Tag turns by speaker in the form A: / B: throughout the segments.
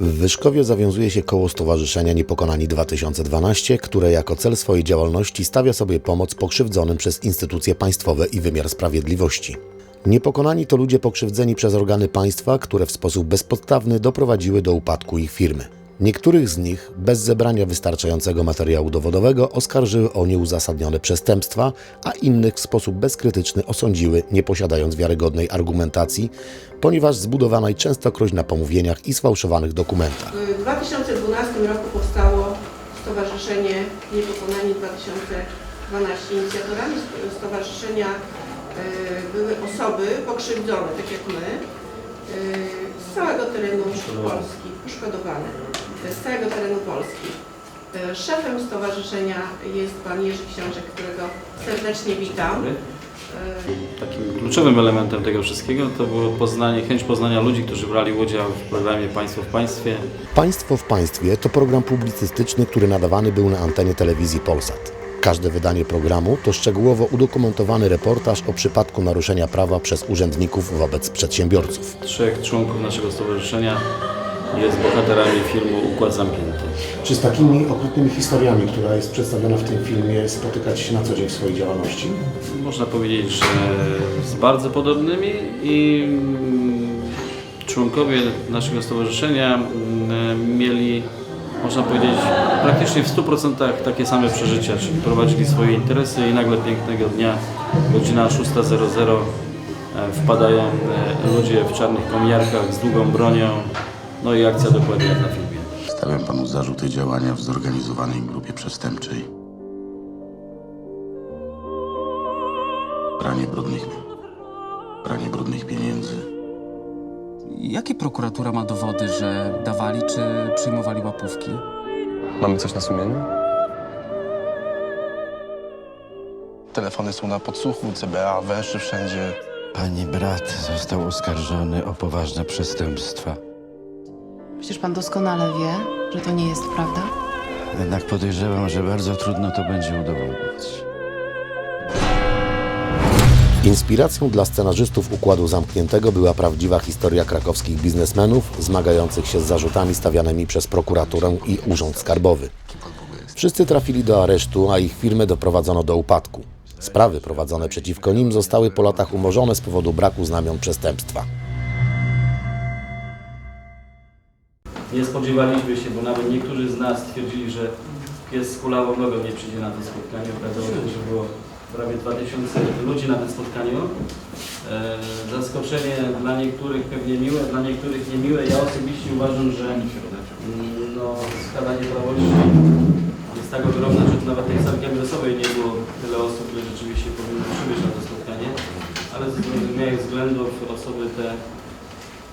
A: W Wyszkowie zawiązuje się koło Stowarzyszenia Niepokonani 2012, które jako cel swojej działalności stawia sobie pomoc pokrzywdzonym przez instytucje państwowe i wymiar sprawiedliwości. Niepokonani to ludzie pokrzywdzeni przez organy państwa, które w sposób bezpodstawny doprowadziły do upadku ich firmy. Niektórych z nich, bez zebrania wystarczającego materiału dowodowego, oskarżyły o nieuzasadnione przestępstwa, a innych w sposób bezkrytyczny osądziły, nie posiadając wiarygodnej argumentacji, ponieważ zbudowanej częstokroć na pomówieniach i sfałszowanych dokumentach.
B: W 2012 roku powstało Stowarzyszenie Niepokonani 2012. Inicjatorami st- stowarzyszenia y, były osoby pokrzywdzone, tak jak my, y, z całego terenu Polski, poszkodowane, z całego terenu Polski. Y, Szefem stowarzyszenia jest pan Jerzy Książek, którego serdecznie witam. Y,
C: Takim kluczowym elementem tego wszystkiego to było poznanie, chęć poznania ludzi, którzy brali udział w programie Państwo w Państwie.
A: Państwo w państwie to program publicystyczny, który nadawany był na antenie telewizji Polsat. Każde wydanie programu to szczegółowo udokumentowany reportaż o przypadku naruszenia prawa przez urzędników wobec przedsiębiorców.
C: Trzech członków naszego stowarzyszenia jest bohaterami filmu Układ Zamknięty.
A: Czy z takimi okrutnymi historiami, która jest przedstawiona w tym filmie, spotykać się na co dzień w swojej działalności?
C: Można powiedzieć, że z bardzo podobnymi i mm, członkowie naszego stowarzyszenia mm, mieli, można powiedzieć, praktycznie w 100% takie same przeżycia, czyli prowadzili swoje interesy i nagle pięknego dnia, godzina 6.00 e, wpadają e, ludzie w czarnych kominiarkach z długą bronią, no i akcja dokładnie jak na filmie.
D: Stawiam panu zarzuty działania w zorganizowanej grupie przestępczej. Pranie brudnych, pranie brudnych pieniędzy.
E: Jakie prokuratura ma dowody, że dawali czy przyjmowali łapówki?
F: Mamy coś na sumieniu?
G: Telefony są na podsłuchu, CBA węszy wszędzie.
H: Pani brat został oskarżony o poważne przestępstwa.
I: Przecież pan doskonale wie, że to nie jest prawda.
H: Jednak podejrzewam, że bardzo trudno to będzie udowodnić.
A: Inspiracją dla scenarzystów Układu Zamkniętego była prawdziwa historia krakowskich biznesmenów zmagających się z zarzutami stawianymi przez prokuraturę i Urząd Skarbowy. Wszyscy trafili do aresztu, a ich firmy doprowadzono do upadku. Sprawy prowadzone przeciwko nim zostały po latach umorzone z powodu braku znamion przestępstwa.
C: Nie spodziewaliśmy się, bo nawet niektórzy z nas twierdzili, że pies z kulawą nogą nie przyjdzie na to spotkanie. Okazało się, że było prawie 2000 ludzi na tym spotkaniu. E, zaskoczenie dla niektórych pewnie miłe, dla niektórych niemiłe. Ja osobiście uważam, że mm, no, skala nieprawości jest tak ogromna, że nawet tej sali kongresowej nie było tyle osób, które rzeczywiście powinny przybyć na to spotkanie. Ale ze zrozumiałych względów osoby te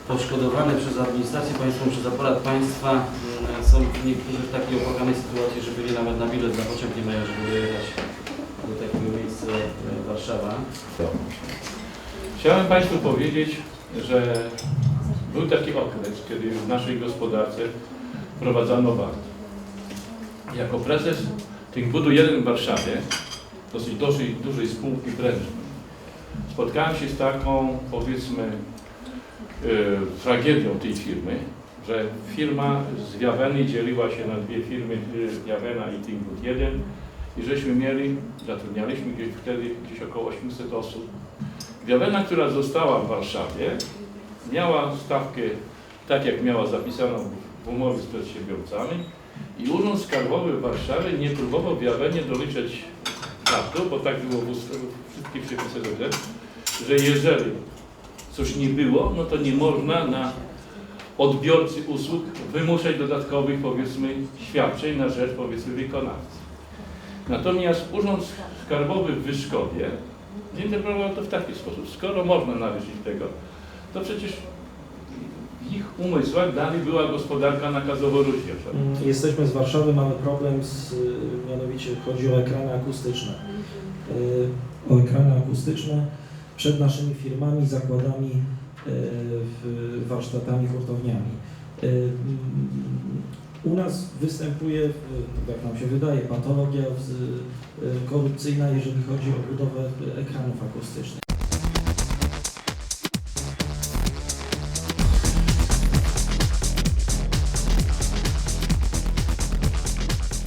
C: poszkodowane przez administrację państwową, przez aparat państwa mm, są niektórzy w takiej opłakanej sytuacji, że byli nawet na bilet na pociąg nie mają, żeby dojechać do takiego miejsca e, Warszawa.
J: Chciałem Państwu powiedzieć, że był taki okres, kiedy w naszej gospodarce prowadzono VAT. Jako prezes Think Budu 1 w Warszawie, dosyć dużej, dużej spółki prężnej, spotkałem się z taką, powiedzmy, tragedią tej firmy, że firma z Wiaweny dzieliła się na dwie firmy, e, Wiawena i Think Bud 1 i żeśmy mieli, zatrudnialiśmy gdzieś wtedy gdzieś około 800 osób. Wiawena, która została w Warszawie, miała stawkę tak, jak miała zapisaną w umowie z przedsiębiorcami i Urząd Skarbowy w Warszawie nie próbował Wiawenie doliczać VAT-u, bo tak było w w wszystkich przepisach że jeżeli coś nie było, no to nie można na odbiorcy usług wymuszać dodatkowych, powiedzmy, świadczeń na rzecz, powiedzmy, wykonawcy. Natomiast Urząd Skarbowy w Wyszkowie zinterpretował to w taki sposób. Skoro można należeć tego, to przecież w ich umysłach dalej była gospodarka nakazowo-rozdzielcza.
K: Mm, Jesteśmy z Warszawy, mamy problem z, mianowicie chodzi o ekrany akustyczne. Y, O ekrany akustyczne przed naszymi firmami, zakładami, e, warsztatami, hurtowniami. E, mm, u nas występuje, e, jak nam się wydaje, patologia korupcyjna, jeżeli chodzi o budowę ekranów akustycznych.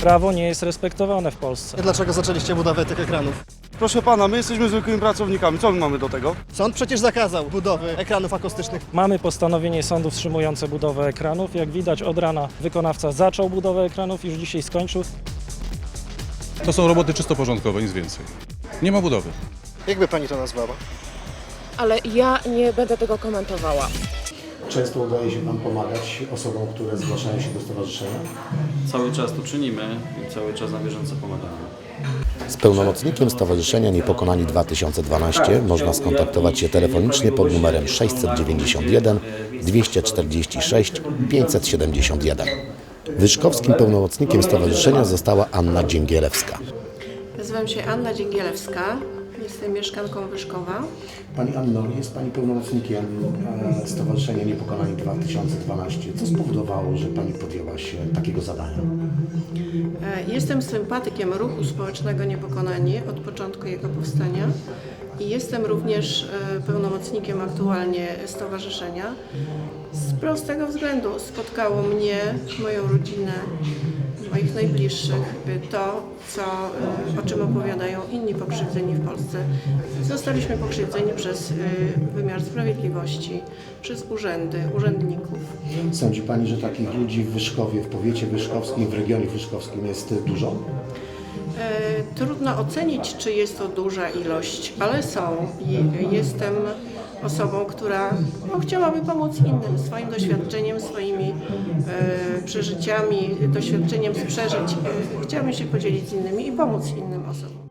K: Prawo nie jest respektowane w Polsce.
L: Dlaczego zaczęliście budowę tych ekranów?
J: Proszę pana, my jesteśmy zwykłymi pracownikami. Co my mamy do tego?
L: Sąd przecież zakazał budowy ekranów akustycznych.
K: Mamy postanowienie sądu wstrzymujące budowę ekranów. Jak widać od rana wykonawca zaczął budowę ekranów i już dzisiaj skończył.
F: To są roboty czysto porządkowe, nic więcej. Nie ma budowy.
L: Jakby pani to nazwała?
I: Ale ja nie będę tego komentowała.
A: Często udaje się Wam pomagać osobom, które zgłaszają się do stowarzyszenia?
C: Cały czas to czynimy i cały czas na bieżąco pomagamy.
A: Z pełnomocnikiem Stowarzyszenia Niepokonani 2012 można skontaktować się telefonicznie pod numerem 691 246 571. Wyszkowskim pełnomocnikiem stowarzyszenia została Anna Dzięgielewska.
B: Nazywam się Anna Dzięgielewska, jestem mieszkanką Wyszkowa.
A: Pani Anno, jest Pani pełnomocnikiem e, Stowarzyszenia Niepokonani 2012. Co spowodowało, że Pani podjęła się takiego zadania?
B: E, Jestem sympatykiem ruchu społecznego Niepokonani od początku jego powstania i jestem również e, pełnomocnikiem aktualnie stowarzyszenia. Z prostego względu spotkało mnie, moją rodzinę, moich najbliższych to, co, e, o czym opowiadają inni pokrzywdzeni w Polsce. Zostaliśmy pokrzywdzeni przez e, wymiar sprawiedliwości, przez urzędy, urzędników.
A: Sądzi Pani, że takich ludzi w Wyszkowie, w powiecie wyszkowskim, w regionie wyszkowskim jest dużo?
B: E, Trudno ocenić, czy jest to duża ilość, ale są. Jestem osobą, która no, chciałaby pomóc innym swoim doświadczeniem, swoimi e, przeżyciami, doświadczeniem z przeżyć. E, chciałabym się podzielić z innymi i pomóc innym osobom.